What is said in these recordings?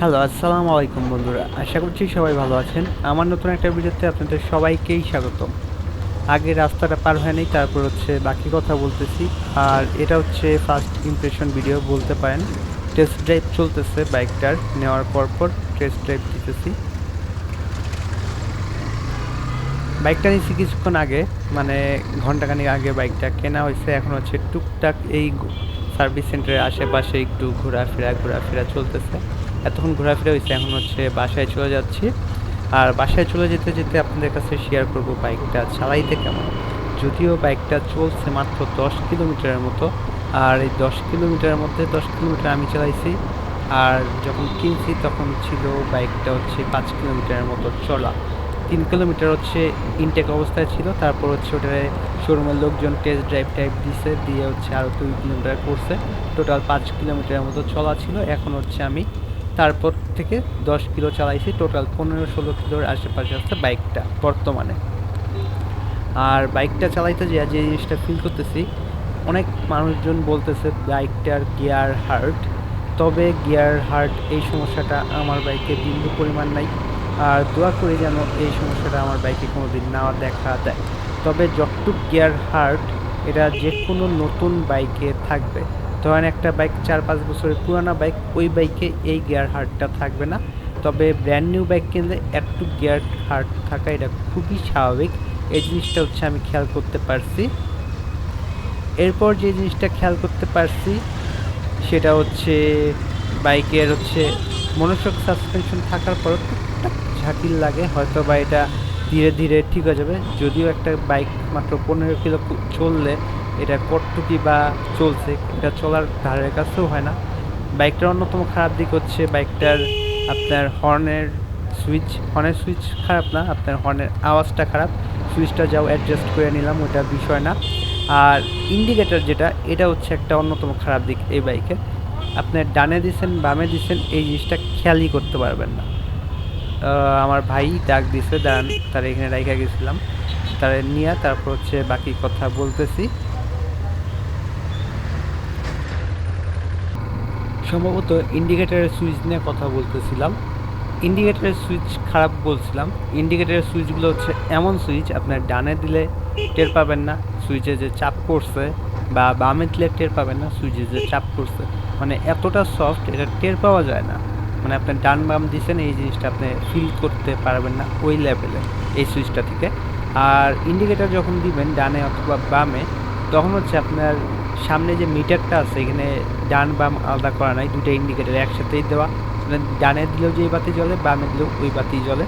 Hello, আসসালামু আলাইকুম বন্ধুরা। আশা করছি সবাই ভালো আছেন। আমার নতুন একটা ভিডিওতে আপনাদের সবাইকেই স্বাগতম। আগে রাস্তাটা পার হয়নি, তারপর হচ্ছে বাকি কথা বলতেছি। আর এটা হচ্ছে ফার্স্ট ইমপ্রেশন ভিডিও বলতে পারেন। টেস্ট ড্রাইভ চলতেছে বাইকটার, নেওয়ার পর পর টেস্ট ড্রাইভ দিতেছি। বাইকটা নিয়েছি কিছুক্ষণ আগে মানে ঘন্টাখানিক আগে বাইকটা কেনা হয়েছে। এখন হচ্ছে টুকটাক এই সার্ভিস সেন্টারের আশেপাশে একটু ঘোরাফেরা ঘোরাফেরা চলতেছে। এতক্ষণ ঘোরাফেরা হয়েছে, এখন হচ্ছে বাসায় চলে যাচ্ছি। আর বাসায় চলে যেতে যেতে আপনাদের কাছে শেয়ার করব বাইকটা চালাইতে কেমন? যদিও বাইকটা চলছে মাত্র দশ কিলোমিটারের মতো। আর এই দশ কিলোমিটারের মধ্যে দশ কিলোমিটার আমি চালাইছি। আর যখন কিনছি তখন ছিল বাইকটা হচ্ছে পাঁচ কিলোমিটারের মতো চলা। তিন কিলোমিটার হচ্ছে ইনটেক অবস্থায় ছিল। তারপর হচ্ছে ওটারে শোরুমের লোকজন টেস্ট ড্রাইভ টাইপ দিছে, দিয়ে হচ্ছে আরও দুই কিলোমিটার করছে। টোটাল পাঁচ কিলোমিটারের মতো চলা ছিল। এখন হচ্ছে আমি তারপর থেকে দশ কিলো চালাইছি। টোটাল পনেরো ষোলো কিলোর আশেপাশে আছে বাইকটা বর্তমানে। আর বাইকটা চালাইতে যে যে জিনিসটা ফিল করতেছি, অনেক মানুষজন বলতেছে বাইকটার গিয়ার হার্ট তবে গিয়ার হার্ট এই সমস্যাটা আমার বাইকে বিন্দু পরিমাণ নাই। আর দোয়া করি যেন এই সমস্যাটা আমার বাইকে কোনো দিন না দেখা দেয়। তবে যতটুক গিয়ার হার্ট এটা যে কোনো নতুন বাইকে থাকবে। ধরেন একটা বাইক চার পাঁচ বছরের পুরানো বাইক ওই বাইকে এই গিয়ার হার্টটা থাকবে না। তবে ব্র্যান্ড নিউ বাইক কিনলে একটু গিয়ার হার্ট থাকা এটা খুবই স্বাভাবিক। এই জিনিসটা হচ্ছে আমি খেয়াল করতে পারছি। এরপর যে জিনিসটা খেয়াল করতে পারছি, সেটা হচ্ছে বাইকের হচ্ছে মনোসক সাসপেনশন থাকার পর টুকটাক ঝাঁকিল লাগে হয়তো বা এটা ধীরে ধীরে ঠিক হয়ে যাবে। যদিও একটা বাইক মাত্র পনেরো কিলো চললে এটা কটটুকি বা চলছে, এটা চলার ধারের কাছেও হয় না। বাইকটার অন্যতম খারাপ দিক হচ্ছে বাইকটার আপনার হর্নের সুইচ হর্নের সুইচ খারাপ না, আপনার হর্নের আওয়াজটা খারাপ। সুইচটা যাও অ্যাডজাস্ট করে নিলাম, ওটা বিষয় না। আর ইন্ডিকেটার যেটা, এটা হচ্ছে একটা অন্যতম খারাপ দিক এই বাইকের আপনার ডানে দিছেন, বামে দিছেন, এই জিনিসটা খেয়ালই করতে পারবেন না। আমার ভাই ডাক দিছে, দাঁড়ান, তার এখানে রাইখা গেছিলাম। তার নিয়ে তারপর হচ্ছে বাকি কথা বলতেছি। সম্ভবত ইন্ডিকেটারের সুইচ নিয়ে কথা বলতেছিলাম। ইন্ডিকেটারের সুইচ খারাপ বলছিলাম। ইন্ডিকেটারের সুইচগুলো হচ্ছে এমন সুইচ আপনার ডানে দিলে টের পাবেন না সুইচে যে চাপ পড়ছে, বা বামে দিলে টের পাবেন না সুইচে যে চাপ পড়ছে। মানে এতটা সফট এটা টের পাওয়া যায় না। মানে আপনি ডান বাম দিচ্ছেন এই জিনিসটা আপনি ফিল করতে পারবেন না ওই লেভেলে এই সুইচটা থেকে। আর ইন্ডিকেটার যখন দিবেন, ডানে অথবা বামে, তখন হচ্ছে আপনার সামনে যে মিটারটা আছে এখানে ডান বাম আলাদা করা নাই দুটো ইন্ডিকেটার একসাথেই দেওয়া। মানে ডানে দিলেও যে বাতি জ্বলে বামে দিলেও ওই বাতি জ্বলে।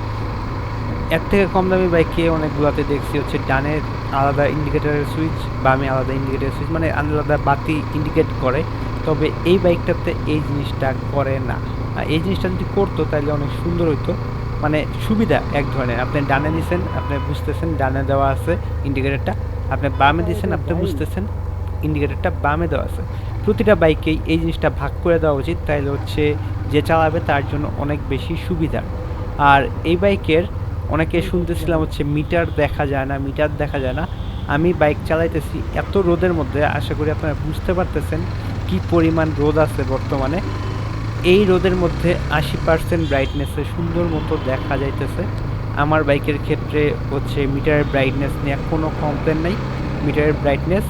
এর থেকে কম দামি বাইকে অনেকগুলোতে দেখছি হচ্ছে ডানে আলাদা ইন্ডিকেটারের সুইচ বামে আলাদা ইন্ডিকেটারের সুইচ মানে আলাদা বাতি ইন্ডিকেট করে। তবে এই বাইকটাতে এই জিনিসটা করে না। এই জিনিসটা যদি করতো তাহলে অনেক সুন্দর হইতো। মানে সুবিধা এক ধরনের। আপনি ডানে দিচ্ছেন আপনি বুঝতেছেন ডানে দেওয়া আছে ইন্ডিকেটারটা আপনি বামে দিচ্ছেন আপনি বুঝতেছেন। ইন্ডিকেটারটা বামে দেওয়া আছে। প্রতিটা বাইকেই এই জিনিসটা ভাগ করে দেওয়া উচিত, তাইলে হচ্ছে যে চালাবে তার জন্য অনেক বেশি সুবিধা। আর এই বাইকের অনেকে শুনতেছিলাম হচ্ছে মিটার দেখা যায় না, মিটার দেখা যায় না। আমি বাইক চালাইতেছি এত রোদের মধ্যে, আশা করি আপনারা বুঝতে পারতেছেন কি পরিমাণ রোদ আছে বর্তমানে। এই রোদের মধ্যে আশি পার্সেন্ট ব্রাইটনেসে সুন্দর মতো দেখা যাইতেছে। আমার বাইকের ক্ষেত্রে হচ্ছে মিটারের ব্রাইটনেস নিয়ে কোনো কমপ্লেন নাই। মিটারের ব্রাইটনেস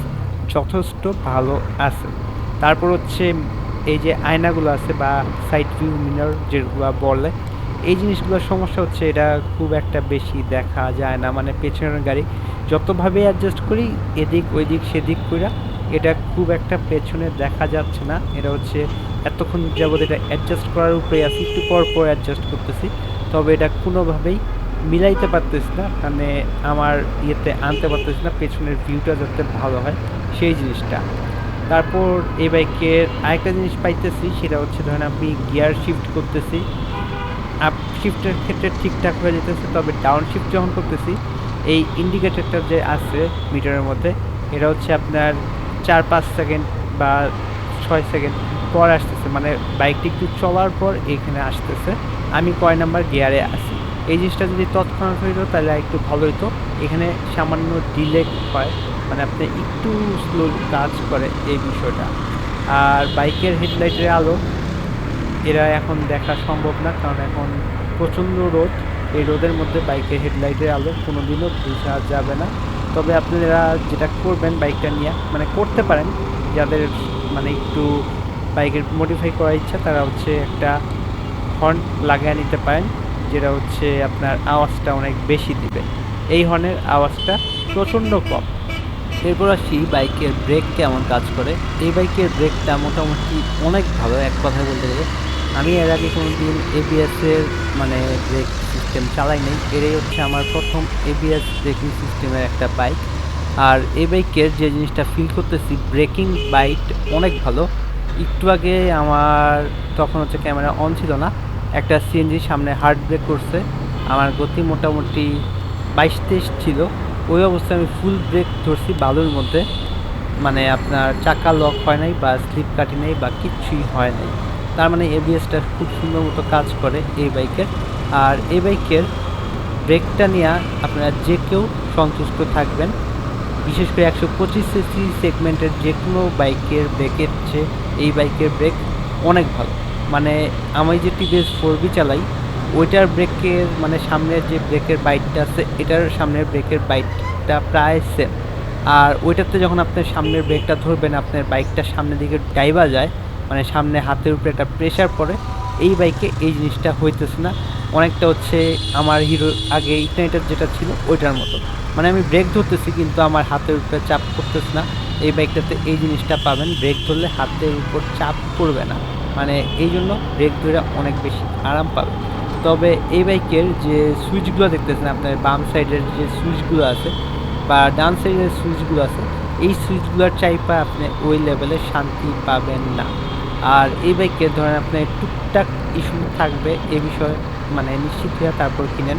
যথেষ্ট ভালো আছে। তারপর হচ্ছে এই যে আয়নাগুলো আছে বা সাইড ভিউ মিনার যেগুলো বলে, এই জিনিসগুলোর সমস্যা হচ্ছে এটা খুব একটা বেশি দেখা যায় না। মানে পেছনের গাড়ি যতভাবে অ্যাডজাস্ট করি এদিক ওইদিক সেদিক করে এটা খুব একটা পেছনে দেখা যাচ্ছে না। এটা হচ্ছে এতক্ষণ যাবৎ এটা অ্যাডজাস্ট করার উপরে আছি, একটু পর পর অ্যাডজাস্ট করতেছি। তবে এটা কোনোভাবেই মিলাইতে পারতেছি না মানে আমার ইয়েতে আনতে পারতেছি না, পেছনের ভিউটা যাতে ভালো হয়, সেই জিনিসটা। তারপর এই বাইকের আরেকটা জিনিস পাইতেছি, সেটা হচ্ছে ধরেন আমি গিয়ার শিফট করতেছি। আপ শিফটের ক্ষেত্রে ঠিকঠাক হয়ে যেতেছে, তবে ডাউন শিফট যখন করতেছি, এই ইন্ডিকেটারটা যে আছে মিটারের মধ্যে, এটা হচ্ছে আপনার চার, পাঁচ সেকেন্ড বা ছয় সেকেন্ড পর আসতেছে। মানে বাইকটি একটু চলার পর এখানে আসতেছে। আমি কয় নাম্বার গিয়ারে আসি এই জিনিসটা যদি তৎক্ষণাৎ হইতো তাহলে একটু ভালো হইতো। এখানে সামান্য ডিলে হয় মানে আপনি একটু স্লো কাজ করে এই বিষয়টা। আর বাইকের হেডলাইটের আলো, এরা এখন দেখা সম্ভব না, কারণ এখন প্রচণ্ড রোদ। এই রোদের মধ্যে বাইকের হেডলাইটের আলো কোনো দিনও বোঝা যাবে না। তবে আপনারা যেটা করবেন বাইকটা নিয়ে মানে করতে পারেন। যাদের মানে একটু বাইকের মডিফাই করার ইচ্ছা, তারা হচ্ছে একটা হর্ন লাগিয়ে নিতে পারেন। যেটা হচ্ছে আপনার আওয়াজটা অনেক বেশি দিবে। এই হর্নের আওয়াজটা প্রচণ্ড কম। এরপর আসি, বাইকের ব্রেক কেমন কাজ করে? এই বাইকের ব্রেকটা মোটামুটি অনেক ভালো, এক কথায় বলতে গেলে। আমি এর আগে কোনো দিন এবিএসের মানে ব্রেক সিস্টেম চালাই নাই। এটাই হচ্ছে আমার প্রথম এবিএস ব্রেকিং সিস্টেমের একটা বাইক আর এই বাইকের যে জিনিসটা ফিল করতেছি ব্রেকিং বাইট অনেক ভালো। একটু আগে আমার, তখন হচ্ছে ক্যামেরা অন ছিল না। একটা সিএনজি সামনে হার্ড ব্রেক করছে। আমার গতি মোটামুটি বাইশ তেইশ ছিল। ওই অবস্থায় আমি ফুল ব্রেক ধরছি বালুর মধ্যে। মানে আপনার চাকা লক হয় নাই বা স্লিপ কাটি নাই বা কিচ্ছুই হয় নাই। তার মানে এবিএসটা খুব সুন্দর মতো কাজ করে এই বাইকের আর এই বাইকের ব্রেকটা নিয়ে আপনারা যে কেউ সন্তুষ্ট থাকবেন। বিশেষ করে একশো পঁচিশ সেগমেন্টের যে কোনো বাইকের ব্রেকের চেয়ে এই বাইকের ব্রেক অনেক ভালো। মানে আমি যে টিভিএস ফোর বি চালাই, ওইটার ব্রেকের মানে সামনের যে ব্রেকের বাইটটা আছে, এটার সামনের ব্রেকের বাইটটা প্রায় সেম আর ওইটাতে যখন আপনার সামনের ব্রেকটা ধরবেন, আপনার বাইকটা সামনের দিকে ডাইবা যায় মানে সামনে হাতের উপরে একটা প্রেশার পড়ে, এই বাইকে এই জিনিসটা হইতেছে না। অনেকটা হচ্ছে আমার হিরো আগে ইগনাইটার যেটা ছিল, ওইটার মতো। মানে আমি ব্রেক ধরতেছি, কিন্তু আমার হাতের উপরে চাপ করতেছে না। এই বাইকটাতে এই জিনিসটা পাবেন ব্রেক ধরলে হাতের উপর চাপ পড়বে না। মানে এই জন্য ব্রেক ধরে অনেক বেশি আরাম পাবে। তবে এই বাইকের যে সুইচগুলো দেখতেছেন আপনার বাম সাইডের যে সুইচগুলো আছে বা ডান সাইডের সুইচগুলো আছে, এই সুইচগুলোর চাইপা আপনি ওই লেভেলে শান্তি পাবেন না। আর এই বাইকে ধরেন আপনার টুকটাক ইস্যু থাকবে এ বিষয়ে মানে নিশ্চিত হয়ে তারপর কিনেন।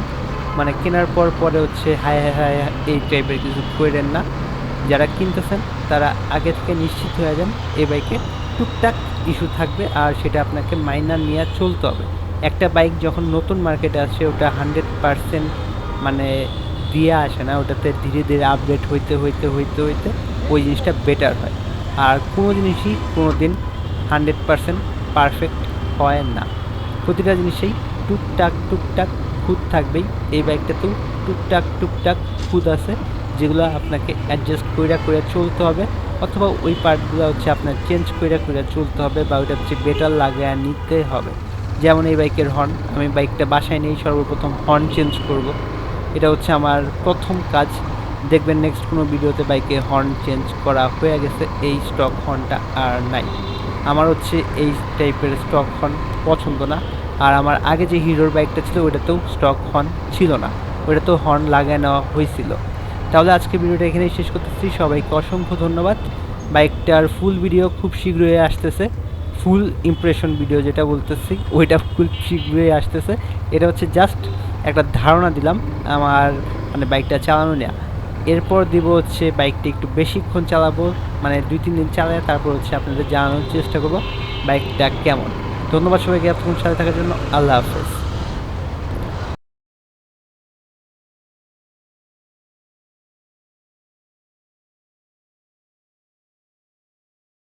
মানে কেনার পর পরে হচ্ছে হায় হায় এই টাইপের কিছু করেন না। যারা কিনতেছেন, তারা আগে থেকে নিশ্চিত হয়ে যান এই বাইকে টুকটাক ইস্যু থাকবে আর সেটা আপনাকে মাইনার নিয়ে চলতে হবে। একটা বাইক যখন নতুন মার্কেটে আসে ওটা হান্ড্রেড পারসেন্ট মানে দিয়ে আসে না, ওটাতে ধীরে ধীরে আপডেট হইতে হইতে হইতে হইতে ওই জিনিসটা বেটার হয়। আর কোনো জিনিসই কোনো দিন হান্ড্রেড পারসেন্ট পারফেক্ট হয় না। প্রতিটা জিনিসেই টুকটাক টুকটাক খুঁত থাকবেই। এই বাইকটাতেও টুকটাক টুকটাক খুঁত আছে, যেগুলো আপনাকে অ্যাডজাস্ট কইরা কইরা চলতে হবে। অথবা ওই পার্টগুলো হচ্ছে আপনার চেঞ্জ করে কইরা চলতে হবে বা ওইটা হচ্ছে বেটার লাগায় নিতে হবে। যেমন এই বাইকের হর্ন আমি বাইকটা বাসায় নিয়েই সর্বপ্রথম হর্ন চেঞ্জ করব। এটা হচ্ছে আমার প্রথম কাজ। দেখবেন নেক্সট কোনো ভিডিওতে বাইকে হর্ন চেঞ্জ করা হয়ে গেছে, এই স্টক হর্নটা আর নাই। আমার হচ্ছে এই টাইপের স্টক হর্ন পছন্দ না। আর আমার আগে যে হিরোর বাইকটা ছিল, ওইটাতেও স্টক হর্ন ছিল না। ওইটাতেও হর্ন লাগায় নেওয়া হয়েছিল। তাহলে আজকে ভিডিওটা এখানেই শেষ করতেছি। সবাইকে অসংখ্য ধন্যবাদ। বাইকটার ফুল ভিডিও খুব শীঘ্রই আসতেছে। ফুল ইমপ্রেশন ভিডিও যেটা বলতেছি, ওইটা খুব শীঘ্রই আসতেছে। এটা হচ্ছে জাস্ট একটা ধারণা দিলাম আমার মানে বাইকটা চালানো নেওয়া এরপর দিব হচ্ছে বাইকটা একটু বেশিক্ষণ চালাবো মানে দুই, তিন দিন চালায়, তারপর হচ্ছে আপনাদের জানানোর চেষ্টা করব বাইকটা কেমন। ধন্যবাদ সবাইকে এতক্ষণ সাথে থাকার জন্য। আল্লাহ হাফেজ।